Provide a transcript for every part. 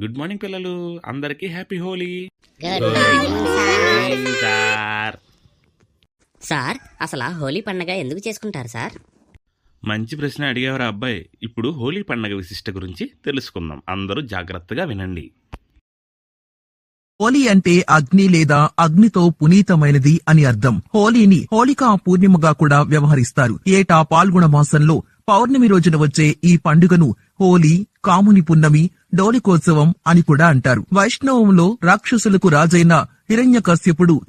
Good morning పిల్లలు. అందరికీ happy Holi. Sir. Sir. Sir. అసలు ఆ హోలీ పండగ ఎందుకు చేసుకుంటారు సార్? మంచి ప్రశ్న అడిగేవారు అబ్బాయి? ఇప్పుడు హోలీ పండగ విశిష్ట గురించి తెలుసుకుందాం. అందరూ జాగ్రత్తగా వినండి. హోలీ అంటే అగ్ని లేదా అగ్నితో పునీతమైనది అని అర్థం. హోలీని హోళికా పూర్ణిమగా కూడా వ్యవహరిస్తారు. ఏటా పాల్గొన మాసంలో పౌర్ణమి రోజున వచ్చే ఈ పండుగను హోలీ కాముని పున్నమి డోలికోత్సవం అని కూడా అంటారు. వైష్ణవంలో రాక్షసులకు రాజైన హిరణ్యకశ్యపుడు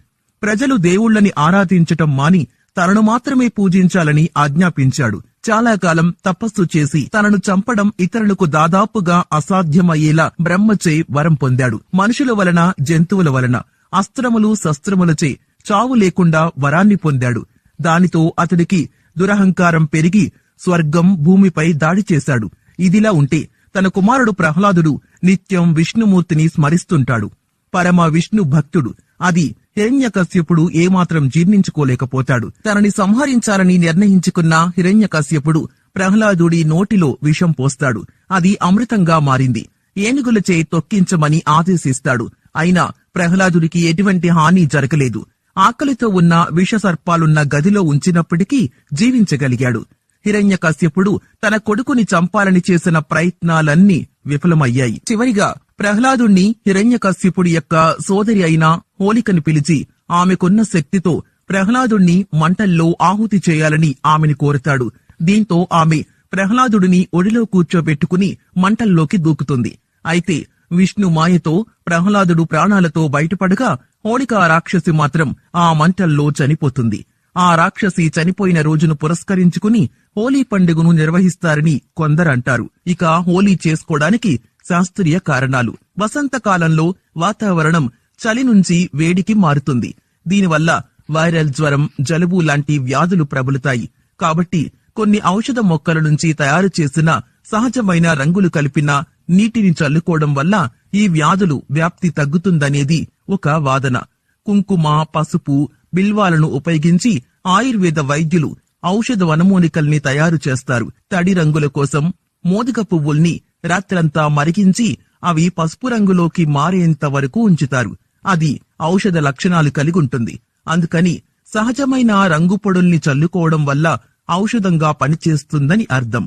ప్రజలు దేవుళ్ళని ఆరాధించటం మాని తనను మాత్రమే పూజించాలని ఆజ్ఞాపించాడు. చాలా కాలం తపస్సు చేసి తనను చంపడం ఇతరులకు దాదాపుగా అసాధ్యమయ్యేలా బ్రహ్మచే వరం పొందాడు. మనుషుల వలన జంతువుల వలన అస్త్రములు శస్త్రములచే చావు లేకుండా వరాన్ని పొందాడు. దానితో అతడికి దురహంకారం పెరిగి స్వర్గం భూమిపై దాడి చేశాడు. ఇదిలా ఉంటే తన కుమారుడు ప్రహ్లాదుడు నిత్యం విష్ణుమూర్తిని స్మరిస్తుంటాడు. పరమ విష్ణు భక్తుడు. అది హిరణ్యకశ్యపుడు ఏమాత్రం జీర్ణించుకోలేకపోతాడు. తనని సంహరించాలని నిర్ణయించుకున్న హిరణ్యకశ్యపుడు ప్రహ్లాదుడి నోటిలో విషం పోస్తాడు. అది అమృతంగా మారింది. ఏనుగులచే తొక్కించమని ఆదేశిస్తాడు. అయినా ప్రహ్లాదుడికి ఎటువంటి హాని జరగలేదు. ఆకలితో ఉన్న విషసర్పాలున్న గదిలో ఉంచినప్పటికీ జీవించగలిగాడు. హిరణ్యకశ్యపుడు తన కొడుకుని చంపాలని చేసిన ప్రయత్నాలన్నీ విఫలమయ్యాయి. చివరిగా ప్రహ్లాదుణ్ణి హిరణ్యకశ్యపుడి యొక్క సోదరి అయిన హోలికని పిలిచి ఆమెకున్న శక్తితో ప్రహ్లాదుణ్ణి మంటల్లో ఆహుతి చేయాలని ఆమెని కోరుతాడు. దీంతో ఆమె ప్రహ్లాదుడిని ఒడిలో కూర్చోబెట్టుకుని మంటల్లోకి దూకుతుంది. అయితే విష్ణు మాయతో ప్రహ్లాదుడు ప్రాణాలతో బయటపడగా హోళికా రాక్షసి మాత్రం ఆ మంటల్లో చనిపోతుంది. ఆ రాక్షసి చనిపోయిన రోజును పురస్కరించుకుని హోలీ పండుగను నిర్వహిస్తారని కొందరంటారు. ఇక హోలీ చేసుకోవడానికి శాస్త్రీయ కారణాలు. వసంతకాలంలో వాతావరణం చలి నుంచి వేడికి మారుతుంది. దీనివల్ల వైరల్ జ్వరం జలుబు లాంటి వ్యాధులు ప్రబలుతాయి. కాబట్టి కొన్ని ఔషధ మొక్కల నుంచి తయారు చేసిన సహజమైన రంగులు కలిపిన నీటిని చల్లుకోవడం వల్ల ఈ వ్యాధులు వ్యాప్తి తగ్గుతుందనేది ఒక వాదన. కుంకుమ పసుపు బిల్వాలను ఉపయోగించి ఆయుర్వేద వైద్యులు ఔషధ వనమూలికల్ని తయారు చేస్తారు. తడి రంగుల కోసం మోదక పువ్వుల్ని రాత్రంతా మరిగించి అవి పసుపు రంగులోకి మారేంత వరకు ఉంచుతారు. అది ఔషధ లక్షణాలు కలిగి ఉంటుంది అందుకని సహజమైన రంగు పొడుల్ని చల్లుకోవడం వల్ల ఔషధంగా పనిచేస్తుందని అర్థం.